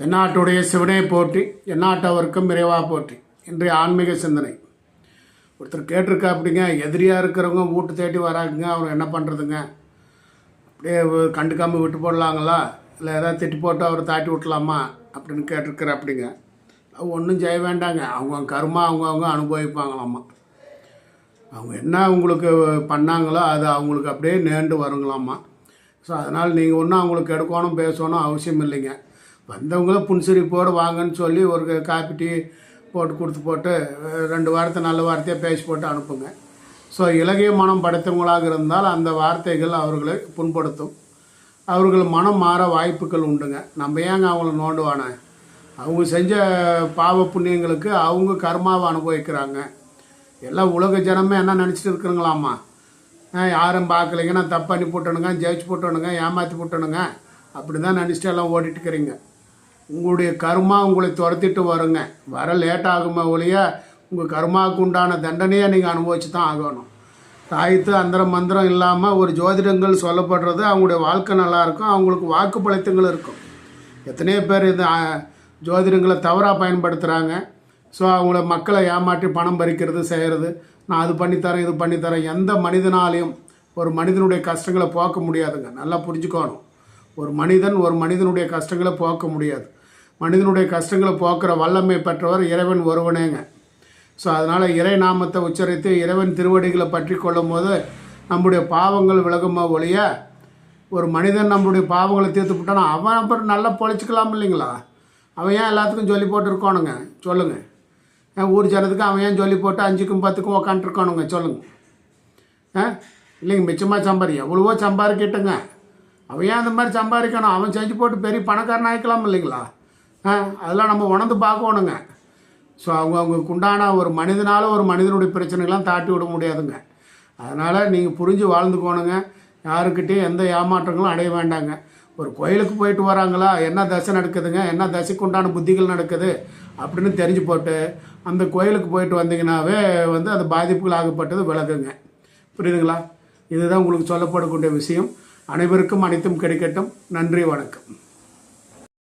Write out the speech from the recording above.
தென்னாட்டுடைய சிவனே போற்றி எந்நாட்டவருக்கும் இறைவா போற்றி. இன்றைய ஆன்மீக சிந்தனை. ஒருத்தர் கேட்டிருக்கா அப்படிங்க எதிரியாக இருக்கிறவங்க வீட்டு தேடி வராங்க அவர் என்ன பண்ணுறதுங்க அப்படியே கண்டுக்காமல் விட்டு போடலாங்களா? இல்லை ஏதாவது திட்டி போட்டு அவரை தாட்டி விட்டலாமா? அப்படின்னு கேட்டிருக்கிற அப்படிங்க ஒன்றும் செய்ய வேண்டாங்க. அவங்க கருமா அவங்கவுங்க அனுபவிப்பாங்களாமா. அவங்க என்ன உங்களுக்கு பண்ணாங்களோ அது அவங்களுக்கு அப்படியே நேர்ந்து வருங்களாமா. ஸோ அதனால் நீங்கள் ஒன்றும் அவங்களுக்கு எடுக்கணும் பேசணும் அவசியம் இல்லைங்க. வந்தவங்களும் புன்சிரிப்போடு வாங்கன்னு சொல்லி ஒரு காப்பி டீ போட்டு கொடுத்து போட்டு ரெண்டு வாரத்தை நல்ல வார்த்தையாக பேசி போட்டு அனுப்புங்க. ஸோ இலகிய மனம் படைத்தவங்களாக இருந்தால் அந்த வார்த்தைகள் அவர்களை புண்படுத்தும். அவர்கள் மனம் மாற வாய்ப்புகள் உண்டுங்க. நம்ம ஏங்க அவங்கள நோண்டுவானே? அவங்க செஞ்ச பாவ புண்ணியங்களுக்கு அவங்க கர்மாவை அனுபவிக்கிறாங்க. எல்லாம் உலக ஜனமே என்ன நினச்சிட்டு இருக்கிறாங்களாம்மா? யாரும் பார்க்கலைங்க நான் தப்பு பண்ணி போட்டணுங்க ஜெயிச்சு போட்டணுங்க ஏமாற்றி போட்டணுங்க அப்படி தான் நினச்சிட்டு எல்லாம் ஓடிட்டுக்கிறீங்க உங்களுடைய கர்மா உங்களை துரத்திட்டு வருங்க. வர லேட் ஒழிய உங்கள் கர்மாவுக்கு உண்டான தண்டனையை நீங்கள் அனுபவிச்சு தான் ஆகணும். தாயத்து அந்தரம் மந்திரம் இல்லாமல் ஒரு ஜோதிடங்கள் சொல்லப்படுறது அவங்களுடைய வாழ்க்கை நல்லாயிருக்கும் அவங்களுக்கு வாக்கு பழத்தங்கள் இருக்கும். எத்தனையோ பேர் இந்த ஜோதிடங்களை தவறாக பயன்படுத்துகிறாங்க ஸோ அவங்கள மக்களை ஏமாற்றி பணம் பறிக்கிறது செய்கிறது நான் அது பண்ணித்தரேன் இது பண்ணித்தரேன். எந்த மனிதனாலையும் ஒரு மனிதனுடைய கஷ்டங்களை போக்க முடியாதுங்க. நல்லா புரிஞ்சுக்கணும். ஒரு மனிதன் ஒரு மனிதனுடைய கஷ்டங்களை போக்க முடியாது. மனிதனுடைய கஷ்டங்களை போக்குற வல்லமை பெற்றவர் இறைவன் ஒருவனேங்க. ஸோ அதனால் இறை நாமத்தை உச்சரித்து இறைவன் திருவடிகளை பற்றி கொள்ளும் போது நம்முடைய பாவங்கள் விலகுமா ஒழிய ஒரு மனிதன் நம்முடைய பாவங்களை தீர்த்து விட்டானா அவன் அப்புறம் நல்லா பொழைச்சிக்கலாம் இல்லைங்களா? அவன் ஏன் எல்லாத்துக்கும் சொல்லி போட்டுருக்கணுங்க சொல்லுங்கள் ஏன் ஊர் ஜனத்துக்கு அவன் ஏன் சொல்லி போட்டு அஞ்சுக்கும் பத்துக்கும் உக்காண்ட்ருக்கானுங்க சொல்லுங்கள் ஆ? இல்லைங்க மிச்சமாக சம்பாதி எவ்வளவோ சம்பாதிக்கட்டுங்க அவன் ஏன் அந்த மாதிரி சம்பாதிக்கணும்? அவன் செஞ்சு போட்டு பெரிய பணக்காரன் ஆகிக்கலாம் இல்லைங்களா? அதெல்லாம் நம்ம உணர்ந்து பார்க்கணுங்க. ஸோ அவங்க அவங்களுக்கு உண்டான ஒரு மனிதனால் ஒரு மனிதனுடைய பிரச்சனைகள்லாம் தாட்டி விட முடியாதுங்க. அதனால் நீங்கள் புரிஞ்சு வாழ்ந்துக்கோணுங்க. யாருக்கிட்டேயும் எந்த ஏமாற்றங்களும் அடைய வேண்டாங்க. ஒரு கோயிலுக்கு போயிட்டு வராங்களா? என்ன தசை நடக்குதுங்க? என்ன தசைக்கு உண்டான புத்திகள் நடக்குது? அப்படின்னு தெரிஞ்சு போட்டு அந்த கோயிலுக்கு போயிட்டு வந்தீங்கன்னாவே வந்து அது பாதிப்புகள் ஆகப்பட்டது விலகுங்க. புரியுதுங்களா? இதுதான் உங்களுக்கு சொல்லப்படக்கூடிய விஷயம். அனைவருக்கும் அனைத்தும் கிடைக்கட்டும். நன்றி வணக்கம்.